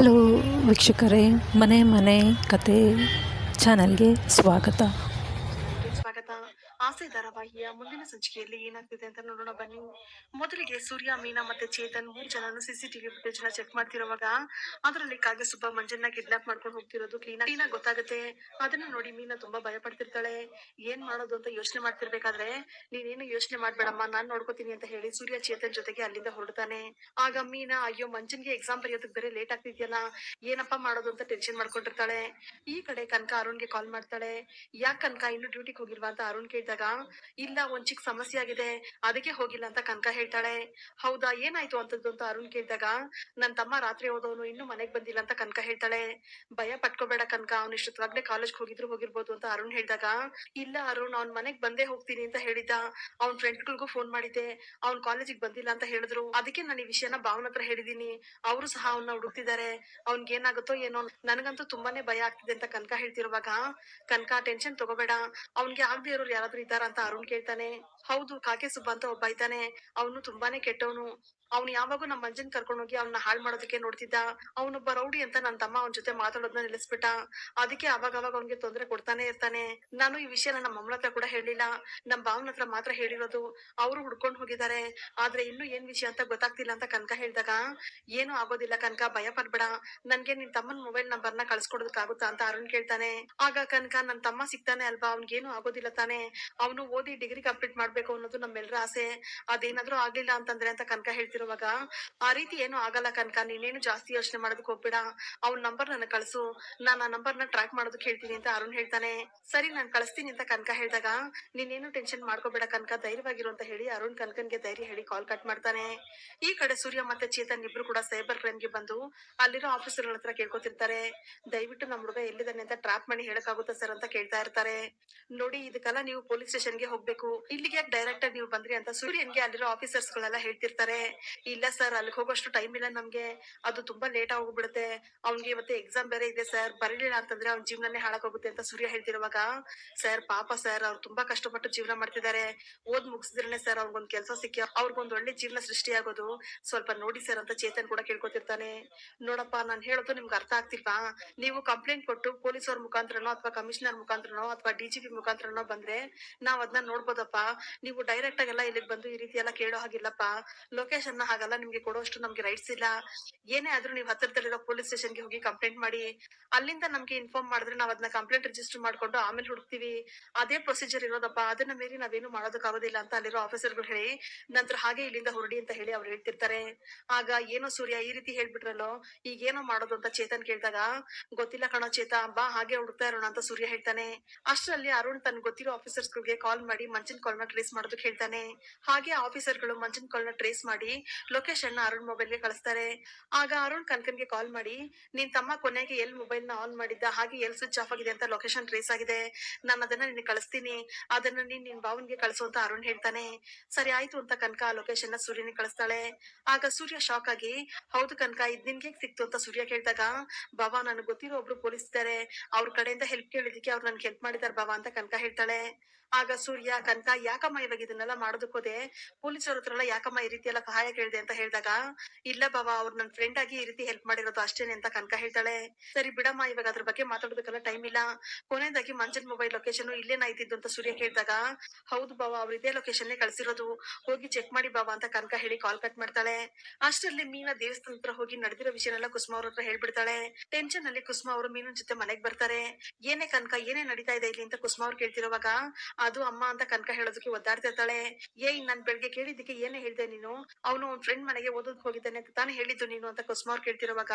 Hello ವೀಕ್ಷಕರೇ ಮನೆ ಮನೆ ಕತೆ ಚಾನಲ್ಗೆ ಸ್ವಾಗತ. ಆಸೆ ಧಾರಾವಾಹಿಯ ಮುಂದಿನ ಸಂಚಿಕೆಯಲ್ಲಿ ಏನಾಗ್ತಿದೆ ಅಂತ ನೋಡೋಣ. ಬನ್ನಿ. ಮೊದಲಿಗೆ ಸೂರ್ಯ, ಮೀನಾ ಮತ್ತೆ ಚೇತನ್ ಮೂರ್ ಜನನು ಸಿಸಿಟಿವಿ ಫುಟೇಜ್ನ ಚೆಕ್ ಮಾಡ್ತಿರುವಾಗ ಅದರಲ್ಲಿ ಕಾಗೆ ಸುಬ್ಬ ಮಂಜನ್ನ ಕಿಡ್ನಾಪ್ ಮಾಡ್ಕೊಂಡು ಹೋಗ್ತಿರೋದು. ಕ್ಲೀನ್ ಕ್ಲೀನ್ ಗೊತ್ತಾಗುತ್ತೆ. ಅದನ್ನ ನೋಡಿ ಮೀನಾ ತುಂಬಾ ಭಯ ಪಡ್ತಿರ್ತಾಳೆ. ಏನ್ ಮಾಡೋದು ಅಂತ ಯೋಚನೆ ಮಾಡ್ತಿರ್ಬೇಕಾದ್ರೆ, ನೀನೇನು ಯೋಚನೆ ಮಾಡ್ಬೇಡಮ್ಮ, ನಾನ್ ನೋಡ್ಕೋತೀನಿ ಅಂತ ಹೇಳಿ ಸೂರ್ಯ, ಚೇತನ್ ಜೊತೆಗೆ ಅಲ್ಲಿಂದ ಹೊರಡ್ತಾನೆ. ಆಗ ಮೀನಾ, ಅಯ್ಯೋ, ಮಂಜನ್ಗೆ ಎಕ್ಸಾಮ್ ಬರೆಯೋದಕ್ಕೆ ಬೇರೆ ಲೇಟ್ ಆಗ್ತಿದ್ಯಲ್ಲ, ಏನಪ್ಪಾ ಮಾಡೋದು ಅಂತ ಟೆನ್ಷನ್ ಮಾಡ್ಕೊಂಡಿರ್ತಾಳೆ. ಈ ಕಡೆ ಕನಕ ಅರುಣ್ಗೆ ಕಾಲ್ ಮಾಡ್ತಾಳೆ. ಯಾಕ್ ಕನಕ, ಇನ್ನು ಡ್ಯೂಟಿಗೆ ಹೋಗಿಲ್ವಾ? ಅಂತ ಅರುಣ್ ಕೇಳಿದಾಗ ಇಲ್ಲ ಒಂದ್ ಚಿಕ್ಕ ಸಮಸ್ಯೆ ಆಗಿದೆ, ಅದಕ್ಕೆ ಹೋಗಿಲ್ಲ ಅಂತ ಕನಕ ಹೇಳ್ತಾಳೆ. ಹೌದಾ, ಏನಾಯ್ತು ಅಂತದ್ದು ಅಂತ ಅರುಣ್ ಕೇಳಿದಾಗ, ನನ್ ತಮ್ಮ ರಾತ್ರಿ ಹೋದವನು, ಇನ್ನು ಮನೆಗ್ ಬಂದಿಲ್ಲ ಅಂತ ಕನಕ ಹೇಳ್ತಾಳೆ. ಭಯ ಪಟ್ಕೋಬೇಡ ಕನಕ, ಅವ್ನು ಇಷ್ಟೊತ್ತಾಗ್ಲೇ ಕಾಲೇಜ್ ಹೋಗಿದ್ರು, ಹೋಗಿರ್ಬೋದು ಅಂತ ಅರುಣ್ ಹೇಳಿದಾಗ, ಇಲ್ಲ ಅರುಣ್, ಅವ್ನ್ ಮನೆಗ್ ಬಂದೇ ಹೋಗ್ತೀನಿ ಅಂತ ಹೇಳಿದ್ದ. ಅವ್ನ್ ಫ್ರೆಂಡ್ಗಳಿಗೂ ಫೋನ್ ಮಾಡಿದ್ದೆ. ಅವ್ನ್ ಕಾಲೇಜಿಗೆ ಬಂದಿಲ್ಲ ಅಂತ ಹೇಳಿದ್ರು. ಅದಕ್ಕೆ ನಾನು ಈ ವಿಷಯನ ಭಾವನ ಹತ್ರ ಹೇಳಿದೀನಿ ಅವರು ಸಹ ಅವನ್ನ ಹುಡುಕ್ತಿದ್ದಾರೆ. ಅವ್ನ್ಗೆ ಏನಾಗುತ್ತೋ ಏನೋ ನನಗಂತೂ ತುಂಬಾನೇ ಭಯ ಆಗ್ತಿದೆ ಅಂತ ಕನಕ ಹೇಳ್ತಿರುವಾಗ, ಕನಕ ಟೆನ್ಷನ್ ತಗೋಬೇಡ. ಅವ್ನ್ಗೆ ಆಗದೆ ಇರೋರು ಯಾರಾದ್ರೂ ಇದ್ದಾರಾ ಅಂತ ಅರುಣ್ ಕೇಳ್ತಾನೆ. ಹೌದು ಕಾಕೆ ಸುಬ್ಬ ಅಂತ ಒಬ್ಬ ಇದ್ದಾನೆ. ಅವನು ತುಂಬಾನೇ ಕೆಟ್ಟವನು. ಅವ್ನು ಯಾವಾಗೂ ನಮ್ಮ ಮಂಜನ್ ಕರ್ಕೊಂಡು ಹೋಗಿ ಅವ್ನ ಹಾಳು ಮಾಡೋದಕ್ಕೆ ನೋಡ್ತಿದ್ದ. ಅವನೊಬ್ಬ ರೌಡಿ ಅಂತ ನನ್ನ ತಮ್ಮ ಅವನ ಜೊತೆ ಮಾತಾಡೋದನ್ನ ನಿಲ್ಲಿಸ್ಬಿಟ್ಟ. ಅದಕ್ಕೆ ಅವಾಗ ಅವಾಗ ಅವ್ನಿಗೆ ತೊಂದರೆ ಕೊಡ್ತಾನೆ ಇರ್ತಾನೆ. ನಾನು ಈ ವಿಷಯನ ನಮ್ಮ ಅಮ್ಮನ ಹತ್ರ ಕೂಡ ಹೇಳಿಲ್ಲ ನಮ್ ಭಾವನ ಹತ್ರ ಮಾತ್ರ ಹೇಳಿರೋದು. ಅವರು ಹುಡ್ಕೊಂಡ್ ಹೋಗಿದ್ದಾರೆ. ಆದ್ರೆ ಇನ್ನು ಏನ್ ವಿಷಯ ಅಂತ ಗೊತ್ತಾಗ್ತಿಲ್ಲ ಅಂತ ಕನಕ ಹೇಳಿದಾಗ, ಏನು ಆಗೋದಿಲ್ಲ ಕನಕ, ಭಯ ಪಡ್ಬೇಡ. ನನ್ಗೆ ನಿನ್ ತಮ್ಮನ್ ಮೊಬೈಲ್ ನಂಬರ್ನ ಕಳ್ಸ್ಕೊಡೋದಕ್ಕಾಗುತ್ತಾ? ಅಂತ ಅರುಣ್ ಕೇಳ್ತಾನೆ. ಆಗ ಕನಕ ನನ್ ತಮ್ಮ ಸಿಗ್ತಾನೆ ಅಲ್ವಾ? ಅವ್ನ್ಗೇನು ಆಗೋದಿಲ್ಲ ತಾನೆ. ಅವನು ಓದಿ ಡಿಗ್ರಿ ಕಂಪ್ಲೀಟ್ ಮಾಡ್ಬೇಕು ಅನ್ನೋದು ನಮ್ಮೆಲ್ಲರ ಆಸೆ. ಅದೇನಾದ್ರೂ ಆಗ್ಲಿಲ್ಲ ಅಂತಂದ್ರೆ ಅಂತ ಕನಕ ಹೇಳ್ತಿರುವಾಗ ಆ ರೀತಿ ಏನು ಆಗಲ್ಲ ಕನಕ, ನೀನೇನು ಜಾಸ್ತಿ ಯೋಚನೆ ಮಾಡೋದಕ್ ಹೋಗ್ಬೇಡ. ಅವ್ನ ನಂಬರ್ ನನಗೆ ಕಳ್ಸು. ನಾನು ಆ ನಂಬರ್ನ ಟ್ರ್ಯಾಕ್ ಮಾಡೋದಕ್ಕೆ ಹೇಳ್ತೀನಿ ಅಂತ ಅರುಣ್ ಹೇಳ್ತಾನೆ. ಸರಿ, ನಾನ್ ಕಳಿಸ್ತೀನಿ ಅಂತ ಕನಕ ಹೇಳಿದಾಗ, ನೀನೇನು ಟೆನ್ಷನ್ ಮಾಡ್ಕೋಬೇಡ ಕನಕ, ಧೈರ್ಯವಾಗಿರು ಅಂತ ಹೇಳಿ ಅರುಣ್ ಕನಕನ್ಗೆ ಧೈರ್ಯ ಹೇಳಿ ಕಾಲ್ ಕಟ್ ಮಾಡ್ತಾನೆ. ಈ ಕಡೆ ಸೂರ್ಯ ಮತ್ತೆ ಚೇತನ್ ಇಬ್ರು ಕೂಡ ಸೈಬರ್ ಕ್ರೈಮ್ಗೆ ಬಂದು ಅಲ್ಲಿರೋ ಆಫೀಸರ್ ಹತ್ರ ಕೇಳ್ಕೊತಿರ್ತಾರೆ. ದಯವಿಟ್ಟು ನಮ್ ಹುಡುಗ ಎಲ್ಲಿದ್ದಾನೆ ಅಂತ ಟ್ರಾಪ್ ಮಾಡಿ ಹೇಳಕ್ಕಾಗುತ್ತಾ ಸರ್ ಅಂತ ಕೇಳ್ತಾ ಇರ್ತಾರೆ. ನೋಡಿ, ಇದಕ್ಕೆಲ್ಲ ನೀವು ಪೊಲೀಸ್ ಸ್ಟೇಷನ್ಗೆ ಹೋಗ್ಬೇಕು. ಇಲ್ಲಿಗೆ ಡೈರೆಕ್ಟ್ ಆಗಿ ನೀವು ಬಂದ್ರಿ ಅಂತ ಸೂರ್ಯನ್ಗೆ ಅಲ್ಲಿರೋ ಆಫೀಸರ್ಸ್ ಗಳೆಲ್ಲ ಹೇಳ್ತಿರ್ತಾರೆ. ಇಲ್ಲ ಸರ್, ಅಲ್ಲಿಗೆ ಹೋಗೋಷ್ಟು ಟೈಮ್ ಇಲ್ಲ ನಮ್ಗೆ. ಅದು ತುಂಬಾ ಲೇಟ್ ಆಗೋಗ್ಬಿಡುತ್ತೆ. ಅವ್ನಿಗೆ ಮತ್ತೆ ಎಕ್ಸಾಮ್ ಬೇರೆ ಇದೆ ಸರ್. ಬರಲಿಲ್ಲ ಅಂತಂದ್ರೆ ಅವ್ನ ಜೀವನನೇ ಹಾಳಾಗೋಗುತ್ತೆ ಅಂತ ಸೂರ್ಯ ಹೇಳ್ತಿರುವಾಗ. ಸರ್, ಪಾಪ ಸರ್, ಅವ್ರು ತುಂಬಾ ಕಷ್ಟಪಟ್ಟು ಜೀವನ ಮಾಡ್ತಿದ್ದಾರೆ. ಓದ್ ಮುಗಿಸಿದ್ರೆ ಸರ್ ಅವ್ರಿಗೊಂದ್ ಕೆಲಸ ಸಿಕ್ಕಿ ಅವ್ರಿಗೊಂದ್ ಒಳ್ಳೆ ಜೀವನ ಸೃಷ್ಟಿ ಆಗೋದು. ಸ್ವಲ್ಪ ನೋಡಿ ಸರ್ ಅಂತ ಚೇತನ್ ಕೂಡ ಕೇಳ್ಕೊತಿರ್ತಾನೆ. ನೋಡಪ್ಪ, ನಾನ್ ಹೇಳೋದು ನಿಮ್ಗೆ ಅರ್ಥ ಆಗ್ತಿಲ್ವಾ? ನೀವು ಕಂಪ್ಲೇಂಟ್ ಕೊಟ್ಟು ಪೊಲೀಸ್ ಅವ್ರ ಮುಖಾಂತರನೋ ಅಥವಾ ಕಮಿಷನರ್ ಮುಖಾಂತರನೋ ಅಥವಾ ಡಿಜಿಪಿ ಮುಖಾಂತರನೋ ಬಂದ್ರೆ ನಾವ್ ಅದನ್ನ ನೋಡ್ಬೋದಪ್ಪ. ನೀವು ಡೈರೆಕ್ಟ್ ಆಗಿ ಎಲ್ಲ ಇಲ್ಲಿಗೆ ಬಂದು ಈ ರೀತಿ ಎಲ್ಲ ಕೇಳೋ ಹಾಗಿಲ್ಲಪ್ಪ. ಲೊಕೇಶನ್ ನ ಹಾಗಲ್ಲ. ನಿಮ್ಗೆ ಕೊಡೋಷ್ಟು ನಮ್ಗೆ ರೈಟ್ಸ್ ಇಲ್ಲ. ಏನೇ ಆದ್ರೂ ನೀವು ಹತ್ತಿರದಲ್ಲಿರೋ ಪೊಲೀಸ್ ಸ್ಟೇಷನ್ಗೆ ಹೋಗಿ ಕಂಪ್ಲೇಂಟ್ ಮಾಡಿ, ಅಲ್ಲಿಂದ ನಮ್ಗೆ ಇನ್ಫಾರ್ಮ್ ಮಾಡಿದ್ರೆ ನಾವ್ ಅದನ್ನ ಕಂಪ್ಲೇಂಟ್ ರಿಜಿಸ್ಟರ್ ಮಾಡ್ಕೊಂಡು ಆಮೇಲೆ ಹುಡುಕ್ತಿವಿ. ಅದೇ ಪ್ರೊಸೀಜರ್ ಇರೋದಪ್ಪ. ಅದನ್ನ ಮೀರಿ ನಾವೇನು ಮಾಡೋದಕ್ಕಾಗೋದಿಲ್ಲ ಅಂತ ಅಲ್ಲಿರೋ ಆಫೀಸರ್ಗಳು ಹೇಳಿ, ನಂತರ ಹಾಗೆ ಇಲ್ಲಿಂದ ಹೊರಡಿ ಅಂತ ಹೇಳಿ ಅವ್ರು ಹೇಳ್ತಿರ್ತಾರೆ. ಆಗ ಏನೋ ಸೂರ್ಯ ಈ ರೀತಿ ಹೇಳ್ಬಿಟ್ರಲ್ಲೋ ಈಗ ಏನೋ ಮಾಡೋದು ಅಂತ ಚೇತನ್ ಕೇಳಿದಾಗ, ಗೊತ್ತಿಲ್ಲ ಕಣೋ ಚೇತ ಬಾ ಹಾಗೆ ಹುಡುಕ್ತಾ ಇರೋಣ ಅಂತ ಸೂರ್ಯ ಹೇಳ್ತಾನೆ. ಅಷ್ಟರಲ್ಲಿ ಅರುಣ್ ತನ್ ಗೊತ್ತಿರೋ ಆಫೀಸರ್ಸ್ ಗಳಿಗೆ ಕಾಲ್ ಮಾಡಿ ಮಂಚನ್ ಕಾಲ್ನ ಟ್ರೇಸ್ ಮಾಡೋದಕ್ಕೆ ಹೇಳ್ತಾನೆ. ಹಾಗೆ ಆಫೀಸರ್ಗಳು ಮಂಚನ್ ಕಾಲ್ನ ಟ್ರೇಸ್ ಮಾಡಿ ಲೊಕೇಶನ್ನ ಅರುಣ್ ಮೊಬೈಲ್ಗೆ ಕಳಿಸ್ತಾರೆ. ಆಗ ಅರುಣ್ ಕನಕನ್ಗೆ ಕಾಲ್ ಮಾಡಿ, ನಿನ್ ತಮ್ಮ ಕೊನೆಗೆ ಎಲ್ ಮೊಬೈಲ್ನ ಆನ್ ಮಾಡಿದ್ದ, ಹಾಗೆ ಎಲ್ ಸ್ವಿಚ್ ಆಫ್ ಆಗಿದೆ ಅಂತ ಲೊಕೇಶನ್ ಟ್ರೇಸ್ ಆಗಿದೆ. ನಾನು ಅದನ್ನ ನಿನ್ಗೆ ಕಳಿಸ್ತೀನಿ. ಅದನ್ನ ನೀನ್ ನಿನ್ ಭಾವನ್ಗೆ ಕಳಿಸು ಅಂತ ಅರುಣ್ ಹೇಳ್ತಾನೆ. ಸರಿ ಆಯ್ತು ಅಂತ ಕನಕ ಆ ಲೊಕೇಶನ್ನ ಸೂರ್ಯನಿಗೆ ಕಳಿಸ್ತಾಳೆ. ಆಗ ಸೂರ್ಯ ಶಾಕ್ ಆಗಿ, ಹೌದು ಕನಕ, ಇದ್ ನಿನ್ಗೆ ಸಿಕ್ತು? ಅಂತ ಸೂರ್ಯ ಕೇಳಿದಾಗ ಬಾಬಾ ನನಗೆ ಗೊತ್ತಿರೋ ಒಬ್ರು ಪೊಲೀಸ್ ಇದ್ದಾರೆ ಅವ್ರ ಕಡೆಯಿಂದ ಹೆಲ್ಪ್ ಕೇಳಿದಕ್ಕೆ ಅವ್ರು ನನ್ಗೆ ಹೆಲ್ಪ್ ಮಾಡಿದಾರೆ ಬಾಬಾ ಅಂತ ಕನಕ ಹೇಳ್ತಾಳೆ. ಆಗ ಸೂರ್ಯ ಕನಕ ಯಾಕಮ್ಮ ಇವಾಗ ಇದನ್ನೆಲ್ಲ ಮಾಡೋದಕ್ಕೋದೆ ಪೊಲೀಸರ ಹತ್ರ ಎಲ್ಲ ಯಾಕಮ್ಮ ಈ ರೀತಿ ಎಲ್ಲ ಸಹಾಯ ಕೇಳಿದೆ ಅಂತ ಹೇಳಿದಾಗ, ಇಲ್ಲ ಬಾಬಾ, ಅವ್ರು ನನ್ ಫ್ರೆಂಡ್ ಆಗಿ ಈ ರೀತಿ ಹೆಲ್ಪ್ ಮಾಡಿರೋದು ಅಷ್ಟೇನೆ ಅಂತ ಕನಕ ಹೇಳ್ತಾಳೆ. ಸರಿ ಬಿಡಮ್ಮ, ಇವಾಗ ಅದ್ರ ಬಗ್ಗೆ ಮಾತಾಡೋದಕ್ಕೆಲ್ಲ ಟೈಮ್ ಇಲ್ಲ. ಕೊನೆಯದಾಗಿ ಮಂಜನ್ ಮೊಬೈಲ್ ಲೊಕೇಶನ್ ಇಲ್ಲೇನ ಇದ್ದಿದ್ದು ಅಂತ ಸೂರ್ಯ ಕೇಳಿದಾಗ ಹೌದು ಬಾಬಾ, ಅವ್ರು ಇದೇ ಲೊಕೇಶನ್ ಕಳ್ಸಿರೋದು. ಹೋಗಿ ಚೆಕ್ ಮಾಡಿ ಬಾಬಾ ಅಂತ ಕನಕ ಹೇಳಿ ಕಾಲ್ ಕಟ್ ಮಾಡ್ತಾಳೆ. ಅಷ್ಟರಲ್ಲಿ ಮೀನಾ ದೇವಸ್ಥಾನ ಹತ್ರ ಹೋಗಿ ನಡೆದಿರೋ ವಿಷಯನೆಲ್ಲ ಕುಸುಮ ಅವ್ರ ಹತ್ರ ಹೇಳ್ಬಿಡ್ತಾಳೆ. ಟೆನ್ಷನ್ ಅಲ್ಲಿ ಕುಸುಮ ಅವರು ಮೀನನ್ ಜೊತೆ ಮನೆಗ್ ಬರ್ತಾರೆ. ಏನೇ ಕನಕ ಏನೇ ನಡೀತಾ ಇದೆ ಇಲ್ಲಿ ಅಂತ ಕುಸುಮ ಅವ್ರು ಕೇಳ್ತಿರುವಾಗ ಅದು ಅಮ್ಮ ಅಂತ ಕನಕ ಹೇಳೋದಕ್ಕೆ ಒದ್ದಾಡ್ತಿರ್ತಾಳೆ ಏಯ್ ನಾನ್ ಬೆಳಿಗ್ಗೆ ಕೇಳಿದ್ದಕ್ಕೆ ಏನೇ ಹೇಳ್ದೆ ನೀನು? ಅವನು ಅವ್ನ ಫ್ರೆಂಡ್ ಮನೆಗೆ ಓದೋದಕ್ಕೆ ಹೋಗಿದ್ದಾನೆ ಅಂತ ತಾನೇ ಹೇಳಿದ್ದು ನೀನು ಅಂತ ಕುಸ್ಮಾರ್ ಕೇಳ್ತಿರುವಾಗ?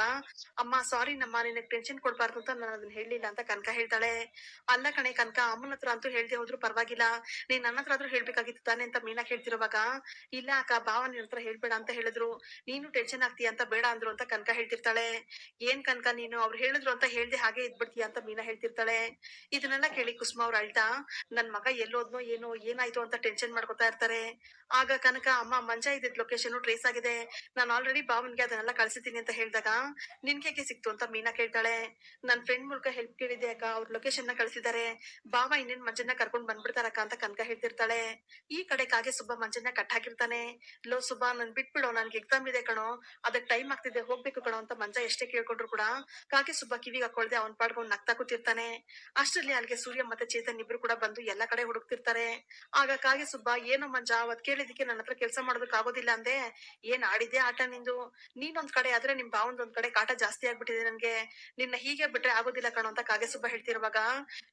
ಅಮ್ಮ ಸಾರಿ ನಮ್ಮ, ನಿನಗೆ ಟೆನ್ಷನ್ ಕೊಡ್ಬಾರ್ದು ಅಂತ ನಾನು ಅದನ್ನ ಹೇಳಿಲ್ಲ ಅಂತ ಕನಕ ಹೇಳ್ತಾಳೆ. ಅಲ್ಲ ಕಣೆ ಕನಕ, ಅಮ್ಮನ ಹತ್ರ ಅಂತೂ ಹೇಳ್ದೆ ಹೋದ್ರು ಪರವಾಗಿಲ್ಲ. ನೀನ್ ನನ್ನ ಹತ್ರ ಆದ್ರೂ ಹೇಳ್ಬೇಕಾಗಿತ್ತು ತಾನೆ ಅಂತ ಮೀನಾ ಕೇಳ್ತಿರುವಾಗ? ಇಲ್ಲ ಅಕ್ಕ, ಭಾವ ನಿನ್ ಹತ್ರ ಹೇಳ್ಬೇಡ ಅಂತ ಹೇಳಿದ್ರು. ನೀನು ಟೆನ್ಷನ್ ಆಗ್ತೀಯ ಅಂತ ಬೇಡ ಅಂದ್ರು ಅಂತ ಕನಕ ಹೇಳ್ತಿರ್ತಾಳೆ. ಏನ್ ಕನಕ ನೀನು? ಅವ್ರು ಹೇಳಿದ್ರು ಅಂತ ಹೇಳ್ದೆ ಹಾಗೆ ಇದ್ಬಿಡ್ತೀಯ ಅಂತ ಮೀನಾ ಹೇಳ್ತಿರ್ತಾಳೆ. ಇದನ್ನೆಲ್ಲ ಕೇಳಿ ಕುಸುಮ ಅವ್ರು ಅಳ್ತಾ, ನನ್ ಮಗ ಎಲ್ಲೋದ್ನೋ ಏನೋ, ಏನಾಯ್ತು ಅಂತ ಟೆನ್ಷನ್ ಮಾಡ್ಕೊತಾ ಇರ್ತಾರೆ. ಆಗ ಕನಕ, ಅಮ್ಮ, ಮಂಜ ಇದ್ದಿದ್ ಲೊಕೇಶನ್ ಟ್ರೇಸ್ ಆಗಿದೆ. ನಾನು ಆಲ್ರೆಡಿ ಭಾವನ್ಗೆ ಅದನ್ನೆಲ್ಲ ಕಳ್ಸಿದ್ದೀನಿ ಅಂತ ಹೇಳಿದಾಗ ನಿನ್ಗೆ ಸಿಕ್ತು ಅಂತ ಮೀನಾ ಕೇಳ್ತಾಳೆ. ನನ್ ಫ್ರೆಂಡ್ ಮೂಲಕ ಹೆಲ್ಪ್ ಕೇಳಿದೆ ಅಕ್ಕ, ಅವ್ರ ಲೊಕೇಶನ್ನ ಕಳ್ಸಿದ್ದಾರೆ. ಬಾವ ಇನ್ನೇನ್ ಮಂಜನ್ನ ಕರ್ಕೊಂಡ್ ಬಂದ್ಬಿಡ್ತಾರಕ್ಕ ಅಂತ ಕನಕ ಹೇಳ್ತಿರ್ತಾಳೆ. ಈ ಕಡೆ ಕಾಗೆ ಸುಬ್ಬ ಮಂಜನ್ನ ಕಟ್ ಹಾಕಿರ್ತಾನೆ ಲೋ ಸುಬ್ಬ, ನನ್ ಬಿಟ್ಬಿಡೋ, ನನ್ಗೆ ಎಕ್ಸಾಮ್ ಇದೆ ಕಣೋ. ಅದಕ್ ಟೈಮ್ ಆಗ್ತಿದೆ, ಹೋಗ್ಬೇಕು ಕಣೋ ಅಂತ ಮಂಜ ಎಷ್ಟೇ ಕೇಳ್ಕೊಂಡ್ರು ಕೂಡ, ಕಾಗೆ ಸುಬ್ಬ ಕಿವಿಗೆ ಹಾಕೊಳ್ದೆ ಅವ್ನ್ ಪಾಡ್ಕೊಂಡ್ ನಗ್ತಾ ಕೂತಿರ್ತಾನೆ. ಅಷ್ಟರಲ್ಲಿ ಅಲ್ಲಿಗೆ ಸೂರ್ಯ ಮತ್ತೆ ಚೇತನ್ ಇಬ್ರು ಕೂಡ ಬಂದು ಎಲ್ಲಾ ಕಡೆ ಹುಡುಕ್ತಿರ್ತಾರೆ. ಆಗ ಕಾಗೆ ಸುಬ್ಬ ಏನೋ ಮಂಜ ಅವತ್ ಕೇಳಿದಕ್ಕೆ ನನ್ನ ಹತ್ರ ಕೆಲಸ ಮಾಡೋದಕ್ ಆಗೋದಿಲ್ಲ ಅಂದೆ. ಏನ್ ಆಡಿದೆ ಆಟ ನಿಂದು? ನೀನೊಂದ್ ಕಡೆ ಆದ್ರೆ ನಿಮ್ ಬಾವಂದ್ ಒಂದ್ ಕಡೆ ಕಾಟ ಜಾಸ್ತಿ ಆಗ್ಬಿಟ್ಟಿದೆ ನನ್ಗೆ. ನಿನ್ನ ಹೀಗೆ ಬಿಟ್ರೆ ಆಗೋದಿಲ್ಲ ಕಣೋ ಅಂತ ಕಾಗೆ ಸುಬ್ಬ ಹೇಳ್ತಿರುವಾಗ,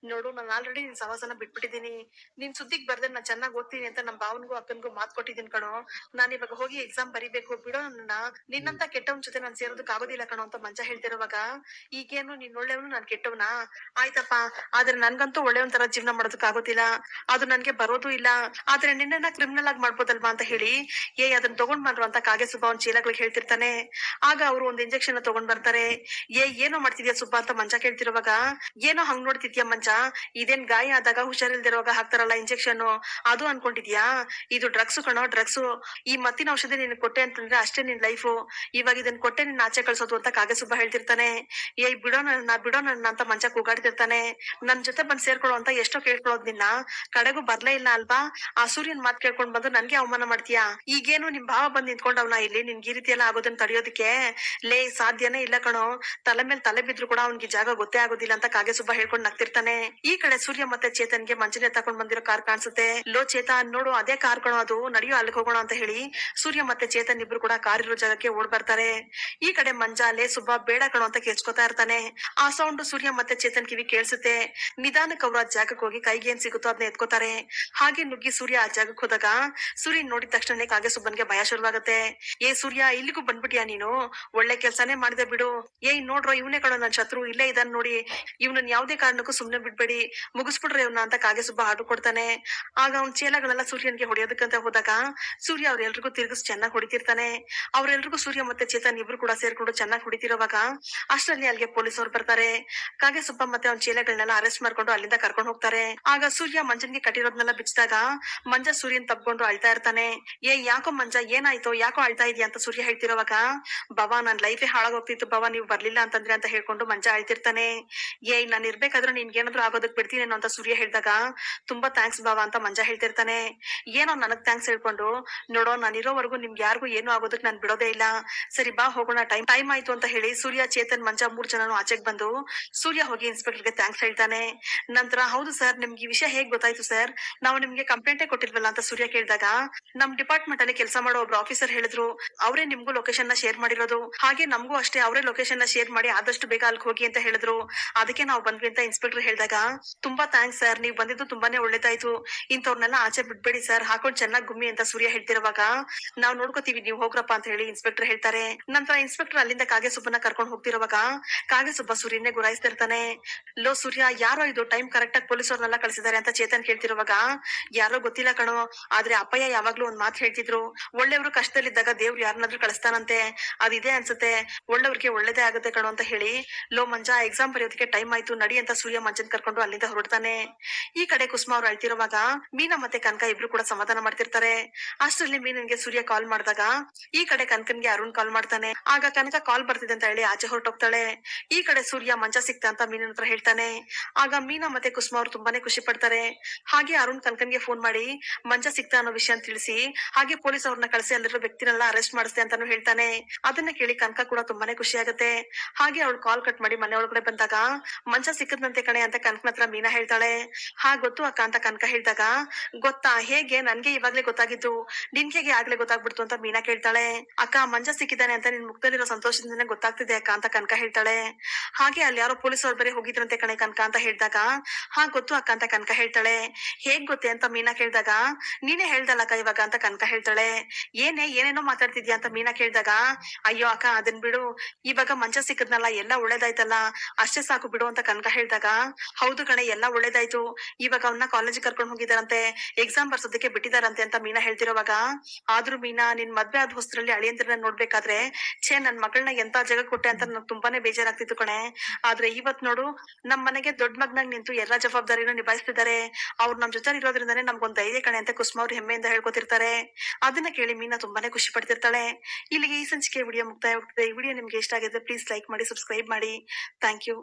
ನೋಡು, ನಾನು ಆಲ್ರೆಡಿ ನಿನ್ ಸವಾಸನ ಬಿಟ್ಬಿಟ್ಟಿದೀನಿ ನಿನ್ ಸುದ್ದಿಗ್ ಬರ್ದೆ ನಾನ್ ಚೆನ್ನಾಗ್ ಓದ್ತೀನಿ ಅಂತ ನಮ್ ಬಾವನ್ಗೂ ಅಕ್ಕನ್ಗೂ ಮಾತ್ ಕೊಟ್ಟಿದ್ದೀನಿ ಕಣೋ. ನಾನ್ ಇವಾಗ ಹೋಗಿ ಎಕ್ಸಾಮ್ ಬರಿಬೇಕು. ಬಿಡೋ ನನ್ನ. ನಿನ್ನಂತ ಕೆಟ್ಟವನ್ ಜೊತೆ ನಾನ್ ಸೇರೋದಕ್ ಆಗೋದಿಲ್ಲ ಕಣೋ ಅಂತ ಮಂಜ ಹೇಳ್ತಿರುವಾಗ, ಈಗೇನು, ನೀನ್ ಒಳ್ಳೆಯವನು, ನಾನ್ ಕೆಟ್ಟವನಾ? ಆಯ್ತಪ್ಪ. ಆದ್ರೆ ನನ್ಗಂತೂ ಒಳ್ಳೆಯವನ್ ತರ ಜೀವನ ಮಾಡೋದಕ್ ಆಗೋದಿಲ್ಲ. ಅದು ನನ್ಗೆ ಬರೋದು ಇಲ್ಲ. ಆದ್ರೆ ನಿನ್ನ ಕ್ರಿಮಿನಲ್ ಆಗಿ ಮಾಡ್ಬೋದಲ್ವಾ ಅಂತ ಹೇಳಿ, ಏ, ಅದನ್ನ ತಗೊಂಡ್ ಬಂದ್ರು ಅಂತ ಕಾಗೆ ಸುಬ್ಬ ಅವ್ನ ಚೀಲಗಳಿಗೆ ಹೇಳ್ತಿರ್ತಾನೆ. ಆಗ ಅವ್ರು ಒಂದ್ ಇಂಜೆಕ್ಷನ್ ತಗೊಂಡ್ ಬರ್ತಾರೆ. ಏ, ಏನೋ ಮಾಡ್ತಿದ್ಯಾ ಸುಬ್ಬ ಅಂತ ಮಂಜ ಕೇಳ್ತಿರುವಾಗ, ಏನೋ ಹಂಗ್ ನೋಡ್ತಿದ್ಯಾ ಮಂಜ? ಇದೇನ್ ಗಾಯ ಆದಾಗ ಹುಷಾರಿಲ್ದಿರುವಾಗ ಹಾಕ್ತಾರಲ್ಲ ಇಂಜೆಕ್ಷನ್ ಅದು ಅನ್ಕೊಂಡಿದ್ಯಾ? ಇದು ಡ್ರಗ್ಸ್ ಕಣೋ ಡ್ರಗ್ಸ್ ಈ ಮತ್ತಿನ ಔಷಧಿ ನಿನ್ ಕೊಟ್ಟೆ ಅಂತಂದ್ರೆ ಅಷ್ಟೇ ನಿನ್ ಲೈಫ್ ಇವಾಗ ಇದನ್ ಕೊಟ್ಟೆ ನಿನ್ ಆಚೆ ಕಳ್ಸೋದು ಅಂತ ಕಾಗೆ ಸುಬ್ಬ ಹೇಳ್ತಿರ್ತಾನೆ. ಏ, ಬಿಡೋ ನನ್ನ ಬಿಡೋ ನನ್ನ ಅಂತ ಮಂಚ ಕೂಗಾಡ್ತಿರ್ತಾನೆ. ನನ್ ಜೊತೆ ಬಂದ್ ಸೇರ್ಕೊಳ್ಳೋ ಅಂತ ಎಷ್ಟೋ ಕೇಳ್ಕೊಳ್ಳೋದ್ ನಿನ್ನ. ಕಡೆಗೂ ಬರ್ಲೇ ಇಲ್ಲ ಅಲ್ವಾ? ಆ ಸೂರ್ಯನ್ ಮಾತ್ ಕೇಳ್ಕೊಂಡ್ ಬಂದು ನನ್ಗೆ ಅವಮಾನ ಮಾಡ್ತೀಯಾ? ಈಗೇನು ನಿಮ್ ಭಾವ ಬಂದ್ ನಿಂತ್ಕೊಂಡವ್ನ ಇಲ್ಲಿ? ನಿನ್ಗೆ ಈ ರೀತಿ ಎಲ್ಲ ಆಗೋದನ್ನ ತಡೆಯೋದಕ್ಕೆ? ಲೇ, ಸಾಧ್ಯನೇ ಇಲ್ಲ ಕಣೋ. ತಲೆ ಮೇಲೆ ತಲೆ ಬಿದ್ರು ಕೂಡ ಅವ್ನಿಗೆ ಜಾಗ ಗೊತ್ತೇ ಆಗೋದಿಲ್ಲ ಅಂತ ಕಾಗೆ ಸುಬ್ಬ ಹೇಳ್ಕೊಂಡ್ ನಗ್ತಿರ್ತಾನೆ. ಈ ಕಡೆ ಸೂರ್ಯ ಮತ್ತೆ ಚೇತನ್ಗೆ ಮಂಜನೆ ತಕೊಂಡ್ ಬಂದಿರೋ ಕಾರ್ ಕಾಣಿಸುತ್ತೆ. ಲೋ, ಚೇತನ್, ನೋಡು, ಅದೇ ಕಾರ್ ಕಣೋ ಅದು. ನಡೆಯೋ ಅಲ್ಲಿಗೆ ಹೋಗೋಣ ಅಂತ ಹೇಳಿ ಸೂರ್ಯ ಮತ್ತೆ ಚೇತನ್ ಇಬ್ರು ಕೂಡ ಕಾರ್ ಇರೋ ಜಾಗಕ್ಕೆ ಓಡ್ ಬರ್ತಾರೆ. ಈ ಕಡೆ ಮಂಜಾಲೆ ಸುಬ್ಬ ಬೇಡ ಕಣೋ ಅಂತ ಕೇಳ್ಸ್ಕೊತಾ ಇರ್ತಾನೆ. ಆ ಸೌಂಡ್ ಸೂರ್ಯ ಮತ್ತೆ ಚೇತನ್ ಕಿವಿ ಕೇಳಿಸುತ್ತೆ. ನಿಧಾನಕ್ಕೆ ಅವ್ರ ಜಾಗಕ್ಕೆ ಹೋಗಿ ಕೈಗೆ ಏನ್ ಸಿಗುತ್ತೋ ಅದನ್ನ ಎತ್ಕೋತಾರೆ. ಹಾಗೆ ನುಗ್ಗಿ ಸೂರ್ಯ ಆ ಜಾಗಕ್ಕೆ ಹೋದಾಗ ಸೂರ್ಯ ನೋಡಿದ ತಕ್ಷಣ ಕಾಗೆ ಸುಬ್ಬನ್ಗೆ ಭಯ ಶುರುವಾಗುತ್ತೆ. ಏ ಸೂರ್ಯ, ಇಲ್ಲಿಗೂ ಬಂದ್ಬಿಟ್ಯಾ ನೀನು? ಒಳ್ಳೆ ಕೆಲ್ಸಾನೇ ಮಾಡಿದೆ ಬಿಡು. ಏ ನೋಡ್ರೋ, ಇವನೇ ಕಣೋ ನನ್ ಶತ್ರು. ಇಲ್ಲೇ ಇದಾನ್ ನೋಡಿ. ಇವ್ನನ್ ಯಾವ್ದೇ ಕಾರಣಕ್ಕೂ ಸುಮ್ನೆ ಬಿಡ್ಬೇಡಿ. ಮುಗಿಸ್ಬಿಟ್ರೆ ಇವ್ನ ಅಂತ ಕಾಗೆ ಸುಬ್ಬ ಹಾಡು ಕೊಡ್ತಾನೆ. ಆಗ ಅವ್ನ ಚೇಲಗಳೆಲ್ಲ ಸೂರ್ಯನ್ಗೆ ಹೊಡೆಯೋದಕ್ಕಂತ ಹೋದಾಗ ಸೂರ್ಯ ಅವ್ರೆಲ್ರಿಗೂ ತಿರುಗಿಸ್ ಚೆನ್ನಾಗಿ ಹೊಡಿತಿರ್ತಾನೆ. ಅವ್ರೆಲ್ರಿಗೂ ಸೂರ್ಯ ಮತ್ತೆ ಚೇತನ್ ಇಬ್ರು ಕೂಡ ಸೇರ್ಕೊಂಡು ಚೆನ್ನಾಗಿ ಹೊಡಿತಿರೋವಾಗ ಅಷ್ಟರಲ್ಲಿ ಅಲ್ಲಿಗೆ ಪೊಲೀಸ್ ಅವ್ರು ಬರ್ತಾರೆ. ಕಾಗೆ ಸುಬ್ಬ ಮತ್ತೆ ಅವ್ನ ಚೇಲೆಗಳನ್ನೆಲ್ಲ ಅರೆಸ್ಟ್ ಮಾಡ್ಕೊಂಡು ಅಲ್ಲಿಂದ ಕರ್ಕೊಂಡು ಹೋಗ್ತಾರೆ. ಆಗ ಸೂರ್ಯ ಮಂಜನ್ಗೆ ಕಟ್ಟಿರೋದ್ನೆಲ್ಲ ಬಿಚ್ಚಿದಾಗ ಮಂಜ ಸೂರ್ಯನ್ ತಪ್ಕೊಂಡು ಅಳ್ತಾ ಇರ್ತಾನೆ. ಏ, ಯಾಕೋ ಮಂಜ, ಏನಾಯ್ತೋ? ಯಾಕೋ ಅಳ್ತಾ ಇದೀಯ ಅಂತ ಸೂರ್ಯ ಹೇಳ್ತಿರೋವಾಗ ಬಾಬಾ ನನ್ ಲೈಫೇ ಹಾಳಾಗೋಗ್ತಿತ್ತು. ಬಾಬಾ ನೀವು ಬರ್ಲಿಲ್ಲ ಅಂತಂದ್ರೆ ಅಂತ ಹೇಳ್ಕೊಂಡು ಮಂಜ ಅಳ್ತಿರ್ತಾನೆ. ಏ, ನಾನ್ ಇರ್ಬೇಕಾದ್ರೆ ಏನಾದ್ರು ಆಗೋದಕ್ ಬಿಡ್ತೀನೇನೋ ಅಂತ ಸೂರ್ಯ ಹೇಳಿದಾಗ, ತುಂಬಾ ಥ್ಯಾಂಕ್ಸ್ ಬಾಬಾ ಅಂತ ಮಂಜ ಹೇಳ್ತಿರ್ತಾನೆ. ಏನೋ ನನಗ್ ಥ್ಯಾಂಕ್ಸ್ ಹೇಳ್ಕೊಂಡು, ನೋಡೋ, ನಾನು ಇರೋವರೆಗೂ ನಿಮ್ಗೆ ಯಾರಿಗೂ ಏನು ಆಗೋದಕ್ ನಾನ್ ಬಿಡೋದೇ ಇಲ್ಲ. ಸರಿ, ಬಾ, ಹೋಗೋಣ ಟೈಮ್ ಟೈಮ್ ಆಯ್ತು ಅಂತ ಹೇಳಿ ಸೂರ್ಯ, ಚೇತನ್, ಮಂಜ ಮೂರ್ ಜನನು ಆಚೆಗ್ ಬಂದು ಸೂರ್ಯ ಹೋಗಿ ಇನ್ಸ್ಪೆಕ್ಟರ್ಗೆ ಥ್ಯಾಂಕ್ಸ್ ಹೇಳ್ತಾನೆ. ನಂತರ, ಹೌದು ಸರ್ ನಿಮ್ಗೆ ವಿಷಯ ಹೇಗ್ ಗೊತ್ತಾಯ್ತು ಸರ್. ನಾವು ನಿಮ್ಗೆ ಕಂಪ್ಲೇಂಟೇ ಕೊಟ್ಟಿಲ್ವಲ್ಲ ಅಂತ ಸೂರ್ಯ ಕೇಳಿದಾಗ, ನಮ್ ಡಿಪಾರ್ಟ್ಮೆಂಟ್ ಅಲ್ಲಿ ಕೆಲಸ ಮಾಡೋ ಒಬ್ರು ಆಫೀಸರ್ ಹೇಳಿದ್ರು, ಅವರೇ ನಿಮ್ಗೂ ಲೊಕೇಶನ್ನ ಶೇರ್ ಮಾಡಿರೋದು. ಹಾಗೆ ನಮಗೂ ಅಷ್ಟೇ ಅವರೇ ಲೊಕೇಶನ್ನ ಶೇರ್ ಮಾಡಿ ಆದಷ್ಟು ಬೇಗ ಅಲ್ಲಿ ಹೋಗಿ ಅಂತ ಹೇಳಿದ್ರು. ಅದಕ್ಕೆ ನಾವು ಬಂದ್ವಿ ಅಂತ ಇನ್ಸ್ಪೆಕ್ಟರ್ ಹೇಳಿದಾಗ, ತುಂಬಾ ಥ್ಯಾಂಕ್ಸ್ ಸರ್ ನೀವು ಬಂದಿದ್ದು ತುಂಬಾನೇ ಒಳ್ಳೇದಾಯ್ತು. ಇಂಥವ್ರನ್ನೆಲ್ಲ ಆಚೆ ಬಿಡ್ಬೇಡಿ ಸರ್ ಹಾಕೊಂಡ್ ಚೆನ್ನಾಗಿ ಗುಮ್ಮಿ ಅಂತ ಸೂರ್ಯ ಹೇಳ್ತಿರುವಾಗ, ನಾವು ನೋಡ್ಕೋತೀವಿ, ನೀವು ಹೋಗ್ರಪ್ಪ ಅಂತ ಹೇಳಿ ಇನ್ಸ್ಪೆಕ್ಟರ್ ಹೇಳ್ತಾರೆ. ನಂತರ ಇನ್ಸ್ಪೆಕ್ಟರ್ ಅಲ್ಲಿಂದ ಕಾಗೆ ಸುಬ್ಬನ ಕರ್ಕೊಂಡು ಹೋಗ್ತಿರುವಾಗ ಕಾಗೆ ಸುಬ್ಬ ಸೂರ್ಯನೇ ಗುರಾಯಿಸ್ತಿರ್ತಾನೆ. ಲೋ ಸೂರ್ಯ, ಯಾರೋ ಇದು ಟೈಮ್ ಕರೆಕ್ಟ್ ಆಗಿ ಪೊಲೀಸ್ ಅವ್ರನ್ನೆಲ್ಲ ಕಳಿಸಿದ್ದಾರೆ ಅಂತ ಚೇತನ್ ಕೇಳ್ತಿರುವಾಗ ಯಾರೋ ಗೊತ್ತಿಲ್ಲ ಕಣೋ, ಆದ್ರೆ ಅಪ್ಪಯ್ಯ ಯಾವಾಗ್ಲೂ ಒಂದ್ ಮಾತು ಹೇಳ್ತಿದ್ರು. ಒಳ್ಳೆಯವರು ಕಷ್ಟದಲ್ಲಿದ್ದಾಗ ದೇವ್ರು ಯಾರನ್ನಾದ್ರೂ ಕಳಿಸ್ತಾನಂತೆ, ಅದಿದೆ ಅನ್ಸುತ್ತೆ. ಒಳ್ಳೆಯವ್ರಿಗೆ ಒಳ್ಳೇದೇ ಆಗುತ್ತೆ ಕಣೋ ಅಂತ ಹೇಳಿ, ಲೋ ಮಂಜ ಎಕ್ಸಾಮ್ ಬರೆಯೋದಕ್ಕೆ ಟೈಮ್ ಆಯ್ತು, ನಡಿ ಅಂತ ಸೂರ್ಯ ಮಂಜನ್ ಕರ್ಕೊಂಡು ಅಲ್ಲಿಂದ ಹೊರಡ್ತಾನೆ. ಈ ಕಡೆ ಕುಸುಮ ಅವ್ರು ಅಳ್ತಿರುವಾಗ, ಮೀನಾ ಮತ್ತೆ ಕನಕ ಇಬ್ರು ಕೂಡ ಸಮಾಧಾನ ಮಾಡ್ತಿರ್ತಾರೆ. ಅಷ್ಟರಲ್ಲಿ ಮೀನನ್ಗೆ ಸೂರ್ಯ ಕಾಲ್ ಮಾಡಿದಾಗ, ಈ ಕಡೆ ಕನಕನ್ಗೆ ಅರುಣ್ ಕಾಲ್ ಮಾಡ್ತಾನೆ. ಆಗ ಕನಕ ಕಾಲ್ ಬರ್ತಿದೆ ಅಂತ ಹೇಳಿ ಆಚೆ ಹೊರಟೋಗ್ತಾಳೆ. ಈ ಕಡೆ ಸೂರ್ಯ ಮಂಜ ಸಿಕ್ತ ಅಂತ ಮೀನನ್ ಹೇಳ್ತಾನೆ. ಆಗ ಮೀನಾ ಮತ್ತೆ ಕುಸುಮ ಅವ್ರು ತುಂಬಾನೇ ಖುಷಿ ಪಡ್ತಾರೆ. ಹಾಗೆ ಅರುಣ್ ಕನಕನ್ಗೆ ಫೋನ್ ಮಾಡಿ, ಮಂಜ ಸಿಗ್ತಾ ಅನ್ನೋ ವಿಷಯ ತಿಳಿಸಿ, ಹಾಗೆ ಪೊಲೀಸ್ ಅವ್ರನ್ನ ಕಳಿಸಿ ಅಲ್ಲಿರೋ ವ್ಯಕ್ತಿನೆಲ್ಲ ಅರೆಸ್ಟ್ ಮಾಡಿಸ್ತೆ ಅಂತಾನು ಹೇಳ್ತಾನೆ. ಅದನ್ನ ಕೇಳಿ ಕನಕ ಕೂಡ ತುಂಬಾನೇ ಖುಷಿ ಆಗುತ್ತೆ. ಹಾಗೆ ಅವಳು ಕಾಲ್ ಕಟ್ ಮಾಡಿ ಮನೆ ಒಳಗಡೆ ಬಂದಾಗ, ಮಂಜ ಸಿಕ್ಕದಂತೆ ಕಣೆ ಅಂತ ಕನಕನ ಹತ್ರ ಮೀನಾ ಹೇಳ್ತಾಳೆ. ಹಾ, ಗೊತ್ತು ಅಕ್ಕ ಅಂತ ಕನಕ ಹೇಳಿದಾಗ, ಗೊತ್ತಾ, ಹೇಗೆ? ನನ್ಗೆ ಇವಾಗ್ಲೇ ಗೊತ್ತಾಗಿದ್ದು. ನಿನ್ಗೆ ಆಗ್ಲೇ ಗೊತ್ತಾಗ್ಬಿಡ್ತು ಅಂತ ಮೀನಾ ಕೇಳ್ತಾಳೆ. ಅಕ್ಕ, ಮಂಜ ಸಿಕ್ಕಿದ್ದಾನೆ ಅಂತ ನಿನ್ ಮುಖದಲ್ಲಿರೋ ಸಂತೋಷದಿಂದನೇ ಗೊತ್ತಾಗ್ತಿದೆ ಅಕ್ಕ ಅಂತ ಕನಕ ಹೇಳ್ತಾಳೆ. ಹಾಗೆ ಅಲ್ಲಿ ಯಾರೋ ಪೊಲೀಸ್ ಅವ್ರು ಬರೀ ಹೋಗಿದ್ರಂತೆ ಕಣೆ ಕನಕ ಅಂತ ಹೇಳಿದಾಗ, ಹಾ, ಗೊತ್ತು ಅಕ್ಕ ಅಂತ ಕನಕ ಹೇಳ್ತಾಳೆ. ಹೇಗ್ ಗೊತ್ತೆ? ಅಂತ ಮೀನಾ ಕೇಳಿದಾಗ, ನೀನೇ ಹೇಳ್ದಲ್ಲಕ್ಕ ಇವಾಗ? ಅಂತ ಕನಕ ಹೇಳ್ತಾಳೆ, ಏನೇ, ಏನೇನೋ ಮಾತಾಡ್ತಿದ್ಯಾ? ಅಂತ ಮೀನಾ ಕೇಳಿದಾಗ, ಅಯ್ಯೋ ಅಕ್ಕ, ಅದನ್ ಬಿಡು. ಇವಾಗ ಮಂಚ ಸಿಕ್ಕದ್ನಲ್ಲ, ಎಲ್ಲ ಒಳ್ಳೇದಾಯ್ತಲ್ಲ. ಅಷ್ಟೇ ಸಾಕು ಬಿಡು ಅಂತ ಕನಕ ಹೇಳ್ದಾಗ, ಹೌದು ಕಣೆ, ಎಲ್ಲ ಒಳ್ಳೇದಾಯ್ತು. ಇವಾಗ ಅವನ್ನ ಕಾಲೇಜ್ ಕರ್ಕೊಂಡ್ ಹೋಗಿದಾರಂತೆ. ಎಕ್ಸಾಮ್ ಬರ್ಸೋದಕ್ಕೆ ಬಿಟ್ಟಿದಾರಂತೆ ಅಂತ ಮೀನಾ ಹೇಳ್ತಿರೋವಾಗ, ಆದ್ರೂ ಮೀನಾ, ನಿನ್ ಮದ್ವೆ ಆದ ಹೊಸರಲ್ಲಿ ಅಳಿಯಂದ್ರನ್ನ ನೋಡ್ಬೇಕಾದ್ರೆ, ಛೇ, ನನ್ ಮಗಳನ್ನ ಎಂತ ಜಾಗ ಕೊಟ್ಟೆ ಅಂತ ನನಗೆ ತುಂಬಾನೇ ಬೇಜಾರಾಗ್ತಿತ್ತು ಕಣೆ. ಆದ್ರೆ ಇವತ್ ನೋಡು, ನಮ್ ಮನೆಗೆ ದೊಡ್ಡ ಮಗ್ನಾಗ್ ನಿಂತು ಎಲ್ಲಾ ಜವಾಬ್ದಾರಿನೂ ನಿಭಾಯಿಸ್ತಿದ್ದಾರೆ ಅವ್ರು ನಮ್ ಜೊತೆ ಇರೋದ್ರಿಂದಾನೇ ನಮ್ಗೊಂದು ಧೈರ್ಯ ಕಣೆ ಅಂತ ಕುಸುಮ ಅವ್ರು ಹೆಮ್ಮೆಯಿಂದ ಹೇಳ್ಕೊತಿರ್ತಾರೆ. ಅದನ್ನ ಕೇಳಿ ಮೀನಾ ತುಂಬಾನೇ ಖುಷಿ ಪಡ್ತಿರ್ತಾಳೆ. ಇಲ್ಲಿಗೆ ಈ ಸಂಚಿಕೆ ವಿಡಿಯೋ ಮುಕ್ತಾಯವಾಗ್ತದೆ ಈ ವಿಡಿಯೋ ನಿಮ್ಗೆ ಇಷ್ಟ ಆಗಿದೆ ಪ್ಲೀಸ್ ಲೈಕ್ ಮಾಡಿ ಸಬ್ಸ್ಕ್ರೈಬ್ ಮಾಡಿ. Thank you